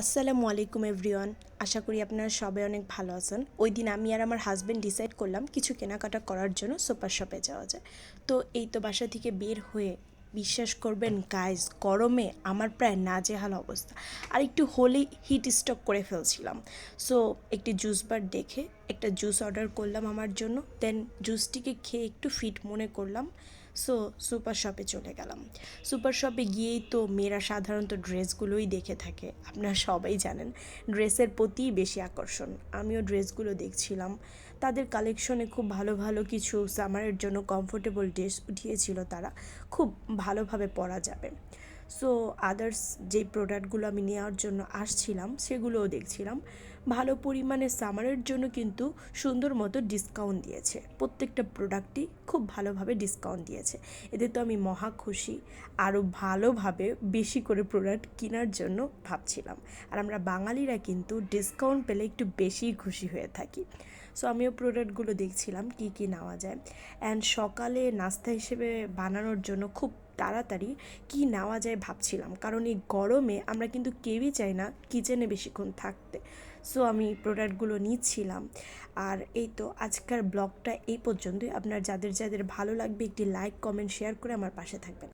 আসসালামু আলাইকুম এভরিওয়ান। আশা করি আপনারা সবাই অনেক ভালো আছেন। ওই দিন আমি আর আমার হাজব্যান্ড ডিসাইড করলাম কিছু কেনাকাটা করার জন্য সুপার শপে যাওয়া যায় তো এই তো বাসা থেকে বের হয়ে বিশ্বাস করবেন গাইজ গরমে আমার প্রায় নাজেহাল অবস্থা। আর একটু হলেই হিট স্টক করে ফেলছিলাম। সো একটি জুস বার দেখে একটা জুস অর্ডার করলাম আমার জন্য। দেন জুসটিকে খেয়ে একটু ফিট মনে করলাম। সো সুপার শপে চলে গেলাম। সুপার শপে গিয়েই তো মেয়েরা সাধারণত ড্রেসগুলোই দেখে থাকে। আপনারা সবাই জানেন, ড্রেসের প্রতিই বেশি আকর্ষণ। আমিও ড্রেসগুলো দেখছিলাম। তাদের কালেকশনে খুব ভালো ভালো কিছু সামারের জন্য কমফোর্টেবল ড্রেস উঠিয়েছিল তারা। খুব ভালোভাবে পরা যাবে। সো আদার্স যেই প্রোডাক্টগুলো আমি নেওয়ার জন্য আসছিলাম, সেগুলোও দেখছিলাম। ভালো পরিমাণে সামারের জন্য কিন্তু সুন্দর মতো ডিসকাউন্ট দিয়েছে। প্রত্যেকটা প্রোডাক্টই খুব ভালোভাবে ডিসকাউন্ট দিয়েছে। এতে তো আমি মহা খুশি। আরও ভালোভাবে বেশি করে প্রোডাক্ট কেনার জন্য ভাবছিলাম। আর আমরা বাঙালিরা কিন্তু ডিসকাউন্ট পেলে একটু বেশিই খুশি হয়ে থাকি। সো আমিও প্রোডাক্টগুলো দেখছিলাম, কী কী নেওয়া যায়। অ্যান্ড সকালে নাস্তা হিসেবে বানানোর জন্য খুব তাড়াতাড়ি কি নেওয়া যায় ভাবছিলাম। কারণ এই গরমে আমরা কিন্তু কেউই চাই না কিচেনে বেশিক্ষণ থাকতে। সো আমি প্রোডাক্টগুলো নিচ্ছিলাম। আর এই তো আজকের ব্লগটা এই পর্যন্তই। আপনার যাদের যাদের ভালো লাগবে একটি লাইক কমেন্ট শেয়ার করে আমার পাশে থাকবেন।